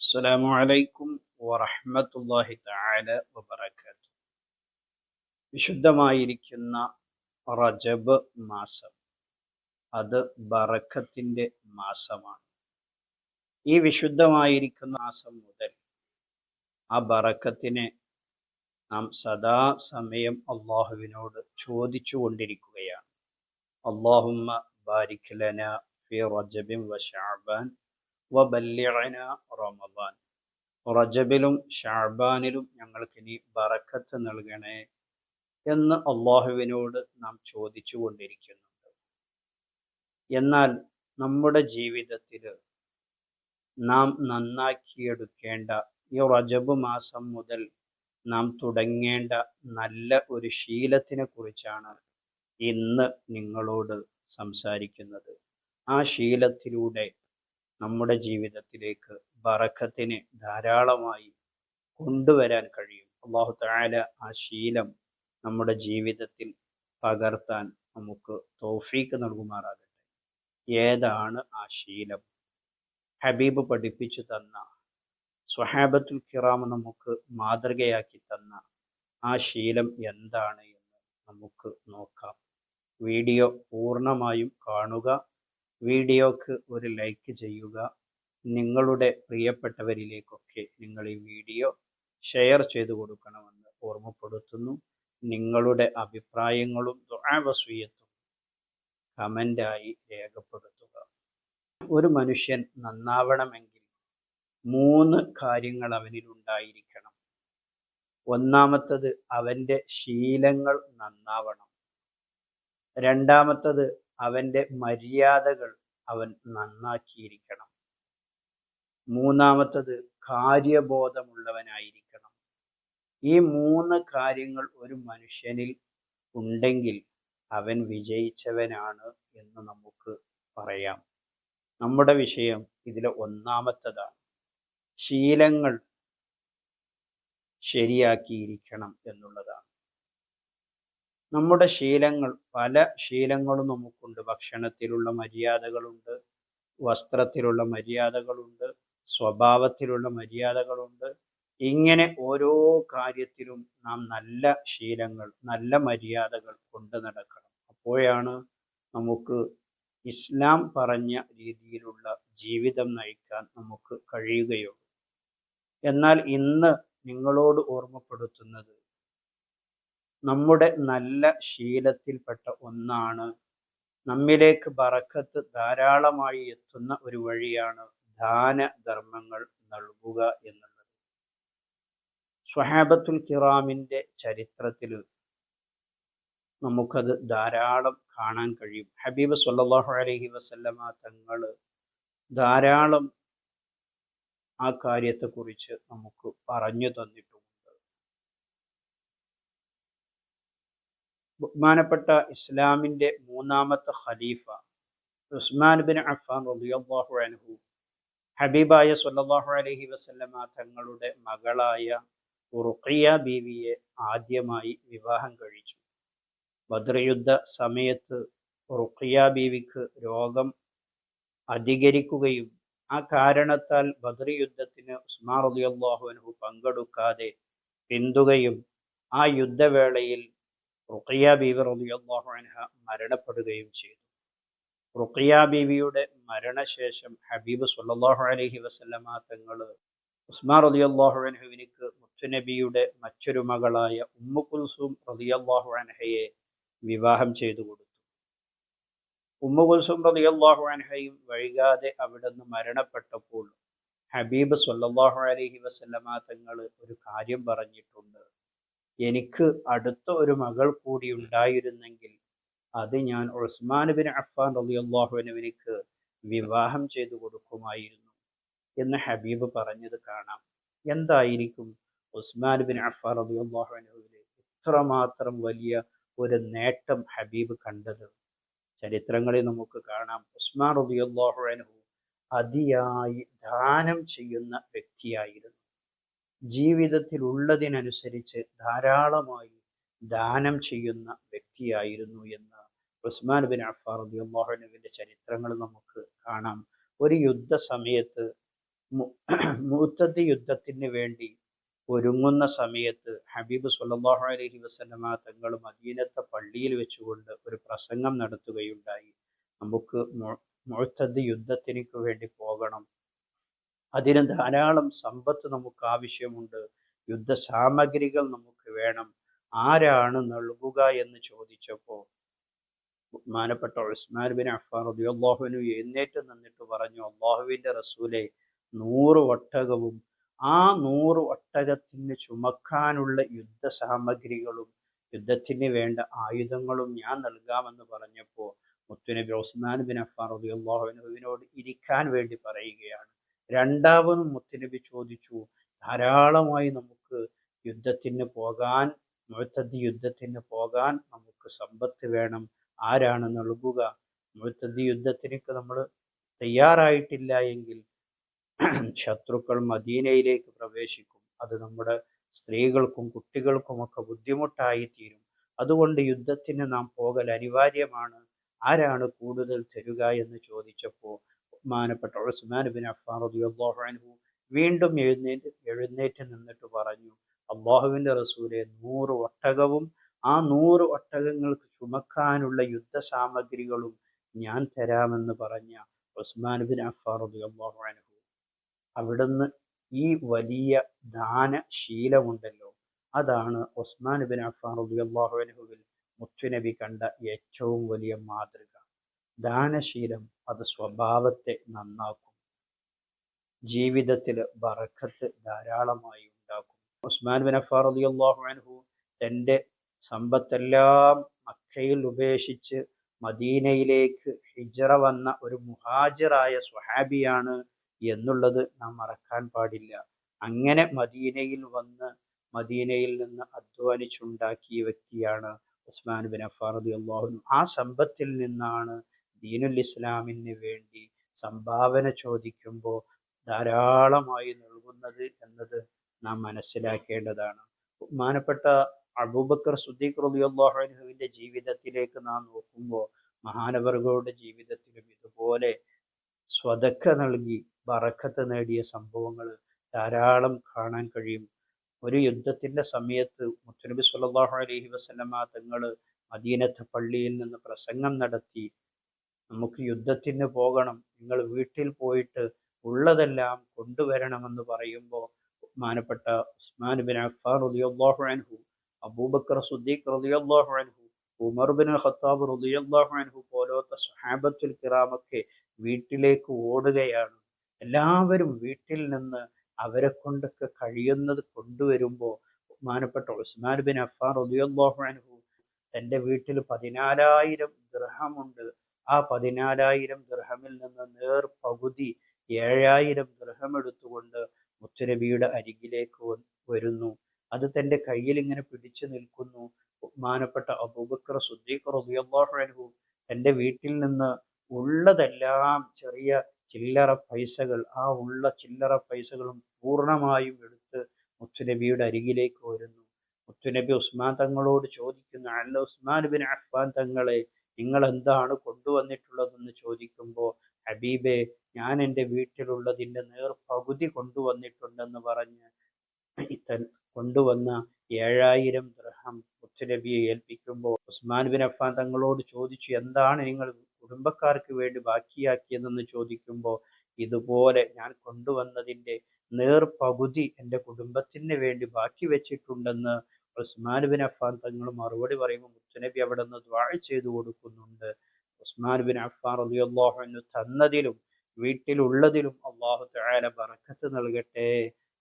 السلام عليكم ورحمة الله تعالى وبركاته വിശുദ്ധമായിരിക്കുന്ന റജബ് മാസം അത് ബറക്കത്തിന്റെ മാസമാണ് ഈ വിശുദ്ധമായിരിക്കുന്ന മാസം മുതൽ ആ ബറക്കത്തിനെ നാം സദാസമയം അള്ളാഹുവിനോട് ചോദിച്ചു കൊണ്ടിരിക്കുകയാണ് അള്ളാഹുമ്മ ബാരിക് ലന ഫി റജബിൻ വ ഷഅബാൻ റമദാൻ. റജബിലും ഷഅബാനിലും ഞങ്ങൾക്ക് ഇനി ബറക്കത്ത് നൽകണേ എന്ന് അള്ളാഹുവിനോട് നാം ചോദിച്ചു കൊണ്ടിരിക്കുന്നുണ്ട് എന്നാൽ നമ്മുടെ ജീവിതത്തിൽ നാം നന്നാക്കിയെടുക്കേണ്ട ഈ റജബ് മാസം മുതൽ നാം തുടങ്ങേണ്ട നല്ല ഒരു ശീലത്തിനെ കുറിച്ചാണ് ഇന്ന് നിങ്ങളോട് സംസാരിക്കുന്നത്. ആ ശീലത്തിലൂടെ നമ്മുടെ ജീവിതത്തിലേക്ക് ബറക്കത്തിന് ധാരാളമായി കൊണ്ടുവരാൻ കഴിയും. അള്ളാഹു താല ആ ശീലം നമ്മുടെ ജീവിതത്തിൽ പകർത്താൻ നമുക്ക് തോഫീക്ക് നൽകുമാറാകട്ടെ. ഏതാണ് ആ ശീലം? ഹബീബ് പഠിപ്പിച്ചു തന്ന സ്വഹാബത്തുൽ കിറാം നമുക്ക് മാതൃകയാക്കി തന്ന ആ ശീലം എന്താണ് എന്ന് നമുക്ക് നോക്കാം. വീഡിയോ പൂർണമായും കാണുക. വീഡിയോക്ക് ഒരു ലൈക്ക് ചെയ്യുക. നിങ്ങളുടെ പ്രിയപ്പെട്ടവരിലേക്കൊക്കെ നിങ്ങൾ ഈ വീഡിയോ ഷെയർ ചെയ്തു കൊടുക്കണമെന്ന് ഓർമ്മപ്പെടുത്തുന്നു. നിങ്ങളുടെ അഭിപ്രായങ്ങളും ദുരാവസ്വീയത്വം കമന്റായി രേഖപ്പെടുത്തുക. ഒരു മനുഷ്യൻ നന്നാവണമെങ്കിൽ മൂന്ന് കാര്യങ്ങൾ അവനിൽ ഉണ്ടായിരിക്കണം. ഒന്നാമത്തത് അവന്റെ ശീലങ്ങൾ നന്നാവണം. രണ്ടാമത്തത് അവന്റെ മര്യാദകൾ അവൻ നന്നാക്കിയിരിക്കണം. മൂന്നാമത്തത് കാര്യബോധമുള്ളവനായിരിക്കണം. ഈ മൂന്ന് കാര്യങ്ങൾ ഒരു മനുഷ്യനിൽ ഉണ്ടെങ്കിൽ അവൻ വിജയിച്ചവനാണ് എന്ന് നമുക്ക് പറയാം. നമ്മുടെ വിഷയം ഇതിലെ ഒന്നാമത്തതാണ്. ശീലങ്ങൾ ശരിയാക്കിയിരിക്കണം എന്നുള്ളതാണ്. നമ്മുടെ ശീലങ്ങൾ പല ശീലങ്ങളും നമുക്കുണ്ട്. ഭക്ഷണത്തിലുള്ള മര്യാദകളുണ്ട് വസ്ത്രത്തിലുള്ള മര്യാദകളുണ്ട് സ്വഭാവത്തിലുള്ള മര്യാദകളുണ്ട്. ഇങ്ങനെ ഓരോ കാര്യത്തിലും നാം നല്ല ശീലങ്ങൾ നല്ല മര്യാദകൾ കൊണ്ട് നടക്കണം. അപ്പോഴാണ് നമുക്ക് ഇസ്ലാം പറഞ്ഞ രീതിയിലുള്ള ജീവിതം നയിക്കാൻ നമുക്ക് കഴിയുകയുള്ളൂ. എന്നാൽ ഇന്ന് നിങ്ങളോട് ഓർമ്മപ്പെടുത്തുന്നത് നമ്മുടെ നല്ല ശീലത്തിൽപ്പെട്ട ഒന്നാണ്. നമ്മിലേക്ക് ബറക്കത്ത് ധാരാളമായി എത്തുന്ന ഒരു വഴിയാണ് ദാന ധർമ്മങ്ങൾ നൽകുക എന്നുള്ളത്. സ്വഹാബത്തുൽ കിറാമിന്റെ ചരിത്രത്തിൽ നമുക്കത് ധാരാളം കാണാൻ കഴിയും. ഹബീബ് സല്ലാഹു അലഹി വസല്ലമ തങ്ങൾ ധാരാളം ആ കാര്യത്തെക്കുറിച്ച് നമുക്ക് പറഞ്ഞു തന്നിട്ടുണ്ട്. ബഹുമാനപ്പെട്ട ഇസ്ലാമിന്റെ മൂന്നാമത്തെ ഖലീഫ ഉസ്മാൻ ബിൻ അഫാൻ റളിയല്ലാഹു അനഹു ഹബീബായ സല്ലല്ലാഹു അലഹി വസല്ലമ തങ്ങളുടെ മകളായ ഉറുഖിയ ബീവിയെ ആദ്യമായി വിവാഹം കഴിച്ചു. ബദർ യുദ്ധ സമയത്ത് റുഖിയ ബീവിക്ക് രോഗം അധികരിക്കുകയും ആ കാരണത്താൽ ബദർ യുദ്ധത്തിന് ഉസ്മാൻ റളിയല്ലാഹു അൻഹു പങ്കെടുക്കാതെ പിന്തുകയും ആ യുദ്ധവേളയിൽ റുഖിയ ബീവി റളിയല്ലാഹു അൻഹ മരണപ്പെടുകയും ചെയ്തു. റുഖിയ ബീവിയുടെ മരണശേഷം ഹബീബ് സല്ലല്ലാഹു അലൈഹി വസല്ലമ തങ്ങൾ ഉസ്മാൻ റളിയല്ലാഹു അൻഹുവിനിക്ക് മുത്തുനബിയുടെ മറ്റൊരു മകളായ ഉമ്മു കുൽസൂം റളിയല്ലാഹു അൻഹയെ വിവാഹം ചെയ്തു കൊടുത്തു. ഉമ്മു കുൽസൂം റളിയല്ലാഹു അൻഹയും വൈകാതെ അവിടുന്ന് മരണപ്പെട്ടപ്പോൾ ഹബീബ് സല്ലല്ലാഹു അലൈഹി വസല്ലമ തങ്ങൾ ഒരു കാര്യം പറഞ്ഞിട്ടുണ്ട്. എനിക്ക് അടുത്ത ഒരു മകൾ കൂടി ഉണ്ടായിരുന്നെങ്കിൽ അത് ഞാൻ ഉസ്മാൻ ബിൻ അഫാൻ അള്ളാഹുവിനുവിനിക്ക് വിവാഹം ചെയ്തു കൊടുക്കുമായിരുന്നു എന്ന് ഹബീബ് പറഞ്ഞത് കാണാം. എന്തായിരിക്കും ഉസ്മാൻ ബിൻ അഫാൻ അള്ളാഹുവിനുവിന് ഇത്രമാത്രം വലിയ ഒരു നേട്ടം ഹബീബ് കണ്ടത്? ചരിത്രങ്ങളിൽ നമുക്ക് കാണാം ഉസ്മാൻ റളിയല്ലാഹു അൻഹു അതിയായി ദാനം ചെയ്യുന്ന വ്യക്തിയായിരുന്നു. ജീവിതത്തിൽ ഉള്ളതിനനുസരിച്ച് ധാരാളമായി ദാനം ചെയ്യുന്ന വ്യക്തിയായിരുന്നു എന്ന് ഉസ്മാൻ ബിൻ അഫാർ റളിയല്ലാഹുവിന്റെ ചരിത്രങ്ങൾ നമുക്ക് കാണാം. ഒരു യുദ്ധ സമയത്ത് മുത്തദ് യുദ്ധത്തിന് വേണ്ടി ഒരുങ്ങുന്ന സമയത്ത് ഹബീബ് സുല്ലാഹു അലഹി വസ്ലമ തങ്ങൾ മദീനത്തെ പള്ളിയിൽ വെച്ചുകൊണ്ട് ഒരു പ്രസംഗം നടത്തുകയുണ്ടായി. നമുക്ക് മുഴുത്തത് യുദ്ധത്തിനു വേണ്ടി പോകണം. അതിന് ധാരാളം സമ്പത്ത് നമുക്ക് ആവശ്യമുണ്ട് യുദ്ധ സാമഗ്രികൾ നമുക്ക് വേണം. ആരാണ് നൽകുക എന്ന് ചോദിച്ചപ്പോൾ ബഹുമാനപ്പെട്ട ഉസ്മാൻ ബിൻ അഫ്ഫാൻ റബിയുള്ളാഹുവിനു എന്നേറ്റ് നിന്നിട്ട് പറഞ്ഞു അള്ളാഹുവിന്റെ റസൂലെ നൂറ് ഒട്ടകവും ആ നൂറ് ഒട്ടകത്തിന് ചുമക്കാനുള്ള യുദ്ധ സാമഗ്രികളും യുദ്ധത്തിന് വേണ്ട ആയുധങ്ങളും ഞാൻ നൽകാമെന്ന് പറഞ്ഞപ്പോൾ മുത്തുനബി ഉസ്മാൻ ബിൻ അഫ്ഫാൻ റബിയുള്ളാഹുവിനോട് ഇരിക്കാൻ വേണ്ടി പറയുകയാണ്. രണ്ടാമതും മുത്തുനബി ചോദിച്ചു ധാരാളമായി നമുക്ക് യുദ്ധത്തിന് പോകാൻ മുഴത്തതി യുദ്ധത്തിന് പോകാൻ നമുക്ക് സമ്പത്ത് വേണം. ആരാണ് നൽകുക? മുഴത്തതി യുദ്ധത്തിനൊക്കെ നമ്മൾ തയ്യാറായിട്ടില്ല എങ്കിൽ ശത്രുക്കൾ മദീനയിലേക്ക് പ്രവേശിക്കും. അത് നമ്മുടെ സ്ത്രീകൾക്കും കുട്ടികൾക്കുമൊക്കെ ബുദ്ധിമുട്ടായി തീരും അതുകൊണ്ട് യുദ്ധത്തിന് നാം പോകൽ അനിവാര്യമാണ്. ആരാണ് കൂടുതൽ തരുക എന്ന് ചോദിച്ചപ്പോൾ ബഹുമാനപ്പെട്ട ഉസ്മാൻ ബിൻ അഫ്ഫാൻ റളിയല്ലാഹു അൻഹു വീണ്ടും എഴുന്നേറ്റ് എഴുന്നേറ്റ് നിന്നിട്ട് പറഞ്ഞു അള്ളാഹുവിന്റെ റസൂലെ നൂറ് ഒട്ടകവും ആ നൂറ് ഒട്ടകങ്ങൾക്ക് ചുമക്കാനുള്ള യുദ്ധ സാമഗ്രികളും ഞാൻ തരാമെന്ന് പറഞ്ഞ ഉസ്മാൻ ബിൻ അഫ്ഫാൻ റളിയല്ലാഹു അൻഹു അവിടുന്ന് ഈ വലിയ ദാനശീലമുണ്ടല്ലോ. അതാണ് ഉസ്മാൻ ബിൻ അഫ്ഫാൻ റളിയല്ലാഹു അൻഹുവിൽ മുത്തുനബി കണ്ട ഏറ്റവും വലിയ മാതൃക. ദാനശീലം അത് സ്വഭാവത്തെ നന്നാക്കും. ജീവിതത്തിൽ ബറക്കത്ത് ധാരാളമായി ഉണ്ടാക്കും. ഉസ്മാൻ ബിൻ അഫാർ അലി അൻഹു തന്റെ സമ്പത്തെല്ലാം മക്കയിൽ ഉപേക്ഷിച്ച് മദീനയിലേക്ക് ഹിജറ വന്ന ഒരു മുഹാജിറായ സ്വഹാബിയാണ് എന്നുള്ളത് നാം മറക്കാൻ പാടില്ല. അങ്ങനെ മദീനയിൽ വന്ന് മദീനയിൽ നിന്ന് അധ്വാനിച്ചുണ്ടാക്കിയ വ്യക്തിയാണ് ഉസ്മാൻ ബിൻ അഫാർ അലി അള്ളാഹു ആ സമ്പത്തിൽ നിന്നാണ് ദീനുൽ ഇസ്ലാമിന് വേണ്ടി സംഭാവന ചോദിക്കുമ്പോൾ ധാരാളമായി നൽകുന്നത് എന്നത് നാം മനസ്സിലാക്കേണ്ടതാണ്. ബഹുമാനപ്പെട്ട അബൂബക്കർ സുദ്ദീഖ് റബിയുല്ലാഹുവിന്റെ ജീവിതത്തിലേക്ക് നാം നോക്കുമ്പോൾ മഹാനവറുകളുടെ ജീവിതത്തിലും ഇതുപോലെ സ്വതക്ക നൽകി ബറക്കത്ത് നേടിയ സംഭവങ്ങൾ ധാരാളം കാണാൻ കഴിയും. ഒരു യുദ്ധത്തിന്റെ സമയത്ത് മുത്തനബി സല്ലാഹു അലഹി വസ്ലമ തങ്ങൾ മദീനത്ത് പള്ളിയിൽ നിന്ന് പ്രസംഗം നടത്തി നമുക്ക് യുദ്ധത്തിന് പോകണം. നിങ്ങൾ വീട്ടിൽ പോയിട്ട് ഉള്ളതെല്ലാം കൊണ്ടുവരണമെന്ന് പറയുമ്പോൾ ബഹുമാനപ്പെട്ട ഉസ്മാൻ ബിൻ അഫ്ഫാൻ റളിയല്ലാഹു അൻഹു അബൂബക്കർ സുദ്ദീഖ് റളിയല്ലാഹു അൻഹു ഉമർ ബിൻ ഖത്താബ് റളിയല്ലാഹു അൻഹു പോലത്തെ സ്വഹാബത്തുൽ കിറാമൊക്കെ വീട്ടിലേക്ക് ഓടുകയാണ്. എല്ലാവരും വീട്ടിൽ നിന്ന് അവരെ കൊണ്ടൊക്കെ കഴിയുന്നത് കൊണ്ടുവരുമ്പോൾ ബഹുമാനപ്പെട്ട ഉസ്മാൻ ബിൻ അഫ്ഫാൻ റളിയല്ലാഹു അൻഹു തന്റെ വീട്ടിൽ പതിനാലായിരം ദൃഹമുണ്ട് ആ പതിനാലായിരം ദൃഹമിൽ നിന്ന് നേർ പകുതി ഏഴായിരം ദൃഹം എടുത്തുകൊണ്ട് മുത്തുനബിയുടെ അരികിലേക്ക് വരുന്നു. അത് തന്റെ കയ്യിൽ ഇങ്ങനെ പിടിച്ചു നിൽക്കുന്നു. ബഹുമാനപ്പെട്ട അബൂബക്കർ സുദ്ദീഖ് റബിയല്ലാഹു തന്റെ വീട്ടിൽ നിന്ന് ഉള്ളതെല്ലാം ചെറിയ ചില്ലറ പൈസകൾ ആ ഉള്ള ചില്ലറ പൈസകളും പൂർണമായും എടുത്ത് മുത്തുനബിയുടെ അരികിലേക്ക് വരുന്നു. മുത്തുനബി ഉസ്മാൻ തങ്ങളോട് ചോദിക്കുന്നു അല്ല ഉസ്മാൻ ബിൻ അഫ്ഫാൻ തങ്ങളെ നിങ്ങൾ എന്താണ് കൊണ്ടുവന്നിട്ടുള്ളതെന്ന് ചോദിക്കുമ്പോൾ ഹബീബെ ഞാൻ എന്റെ വീട്ടിലുള്ളതിന്റെ നേർ പകുതി കൊണ്ടുവന്നിട്ടുണ്ടെന്ന് പറഞ്ഞ് ഇത്തൻ കൊണ്ടുവന്ന ഏഴായിരം ദൃഹം മുത്തുനബിയെ ഏൽപ്പിക്കുമ്പോൾ ഉസ്മാൻ ബിൻ അഫാൻ തങ്ങളോട് ചോദിച്ചു എന്താണ് നിങ്ങൾ കുടുംബക്കാർക്ക് വേണ്ടി ബാക്കിയാക്കിയതെന്ന് ചോദിക്കുമ്പോൾ ഇതുപോലെ ഞാൻ കൊണ്ടുവന്നതിന്റെ നേർ പകുതി എന്റെ കുടുംബത്തിന് വേണ്ടി ബാക്കി വെച്ചിട്ടുണ്ടെന്ന് ഉസ്മാൻ ബിൻ അഫാൻ തങ്ങൾ മറുപടി പറയുമ്പോൾ മുത്തുനബി അവിടെ നിന്ന് ദ്വാഴ ചെയ്തു കൊടുക്കുന്നുണ്ട്. ഉസ്മാൻ ബിൻ റളിയല്ലാഹു തന്നതിലും വീട്ടിലുള്ളതിലും അള്ളാഹു തആല ബറക്കത്ത് നൽകട്ടെ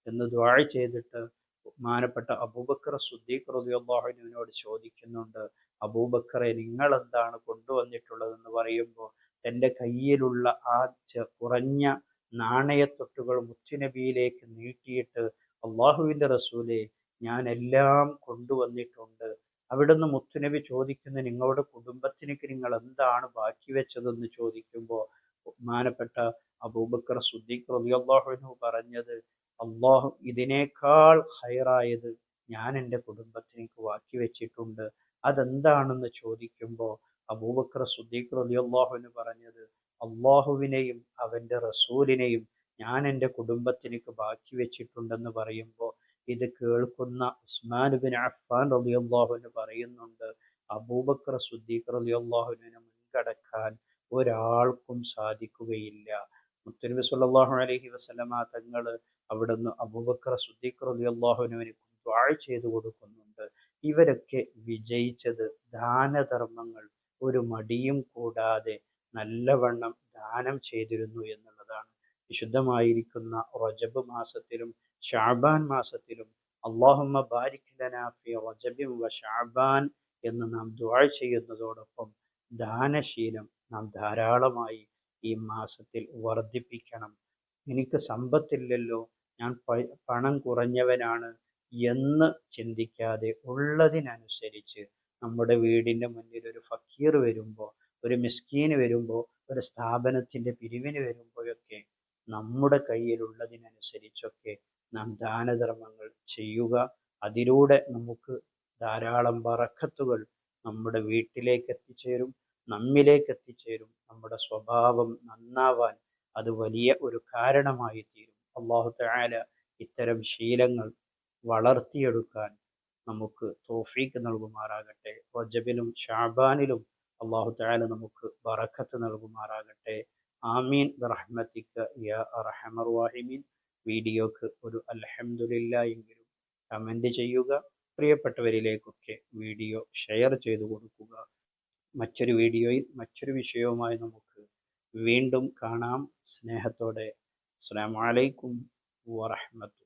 എന്ന് ദ്വാഴ ചെയ്തിട്ട് ബഹുമാനപ്പെട്ട അബൂബക്കർ സുദ്ദീഖ് റളിയല്ലാഹുവിനോട് ചോദിക്കുന്നുണ്ട്. അബൂബക്കറെ നിങ്ങൾ എന്താണ് കൊണ്ടുവന്നിട്ടുള്ളതെന്ന് പറയുമ്പോൾ എന്റെ കയ്യിലുള്ള ആ കുറഞ്ഞ നാണയത്തൊട്ടുകൾ മുത്തുനബിയിലേക്ക് നീട്ടിയിട്ട് അള്ളാഹുവിന്റെ റസൂലെ ഞാൻ എല്ലാം കൊണ്ടുവന്നിട്ടുണ്ട്. അവിടുന്ന് മുത്തുനബി ചോദിക്കുന്ന നിങ്ങളുടെ കുടുംബത്തിനേക്ക് നിങ്ങൾ എന്താണ് ബാക്കി വെച്ചതെന്ന് ചോദിക്കുമ്പോൾ ബഹുമാനപ്പെട്ട അബൂബക്കർ സുദ്ദീഖ് അൻഹു പറഞ്ഞത് അള്ളാഹു ഇതിനേക്കാൾ ഹൈറായത് ഞാൻ എന്റെ കുടുംബത്തിനേക്ക് ബാക്കി വെച്ചിട്ടുണ്ട്. അതെന്താണെന്ന് ചോദിക്കുമ്പോൾ അബൂബക്കർ സുദ്ദീഖ് അൻഹു പറഞ്ഞത് അള്ളാഹുവിനെയും അവന്റെ റസൂലിനെയും ഞാൻ എന്റെ കുടുംബത്തിനേക്ക് ബാക്കി വെച്ചിട്ടുണ്ടെന്ന് പറയുമ്പോൾ ഇത് കേൾക്കുന്ന ഉസ്മാൻ ബിൻ അഫ്ഫാൻ റളിയല്ലാഹുവിന് പറയുന്നുണ്ട് അബൂബക്കർ സുദ്ദീഖ് റളിയല്ലാഹുവിനെ മുൻകടക്കാൻ ഒരാൾക്കും സാധിക്കുകയില്ല. മുത്തനബി സല്ലല്ലാഹു അലൈഹി വസല്ലമ തങ്ങൾ അവിടുന്ന് അബൂബക്കർ സുദ്ദീഖ് അൻഹുവിനെ ദുആ ചെയ്തു കൊടുക്കുന്നുണ്ട്. ഇവരൊക്കെ വിജയിച്ചത് ദാനധർമ്മങ്ങൾ ഒരു മടിയും കൂടാതെ നല്ലവണ്ണം ദാനം ചെയ്തിരുന്നു എന്നുള്ളതാണ്. വിശുദ്ധമായിരിക്കുന്ന റജബ് മാസത്തിലും ഷാബാൻ മാസത്തിലും അള്ളാഹുമ്മ ഷാബാൻ എന്ന് നാം ദുആ ചെയ്യുന്നതോടൊപ്പം ദാനശീലം നാം ധാരാളമായി ഈ മാസത്തിൽ വർദ്ധിപ്പിക്കണം. എനിക്ക് സമ്പത്തില്ലല്ലോ ഞാൻ പണം കുറഞ്ഞവനാണ് എന്ന് ചിന്തിക്കാതെ ഉള്ളതിനനുസരിച്ച് നമ്മുടെ വീടിന്റെ മുന്നിൽ ഒരു ഫക്കീർ വരുമ്പോൾ ഒരു മിസ്കീന് വരുമ്പോൾ ഒരു സ്ഥാപനത്തിന്റെ പിരിവിന് വരുമ്പോഴൊക്കെ നമ്മുടെ കയ്യിലുള്ളതിനനുസരിച്ചൊക്കെ നാം ദാനധർമ്മങ്ങൾ ചെയ്യുക. അതിലൂടെ നമുക്ക് ധാരാളം ബറക്കത്തുകൾ നമ്മുടെ വീട്ടിലേക്ക് എത്തിച്ചേരും. നമ്മിലേക്ക് എത്തിച്ചേരും. നമ്മുടെ സ്വഭാവം നന്നാവാൻ അത് വലിയ ഒരു കാരണമായി തീരും. അള്ളാഹു താല ഇത്തരം ശീലങ്ങൾ വളർത്തിയെടുക്കാൻ നമുക്ക് തോഫീക്ക് നൽകുമാറാകട്ടെ. റജബിലും ഷാബാനിലും അള്ളാഹു താല നമുക്ക് ബറക്കത്ത് നൽകുമാറാകട്ടെ. ആമീൻ. റഹ്മത്തിക്ക് യാ അർഹമർ റഹീമീൻ. വീഡിയോക്ക് ഒരു അലഹമില്ല എങ്കിലും കമന്റ് ചെയ്യുക. പ്രിയപ്പെട്ടവരിലേക്കൊക്കെ വീഡിയോ ഷെയർ ചെയ്തു കൊടുക്കുക. മറ്റൊരു വീഡിയോയിൽ മറ്റൊരു വിഷയവുമായി നമുക്ക് വീണ്ടും കാണാം. സ്നേഹത്തോടെ. അസ്സലാമു അലൈക്കും വറഹ്മത്തുള്ളാഹി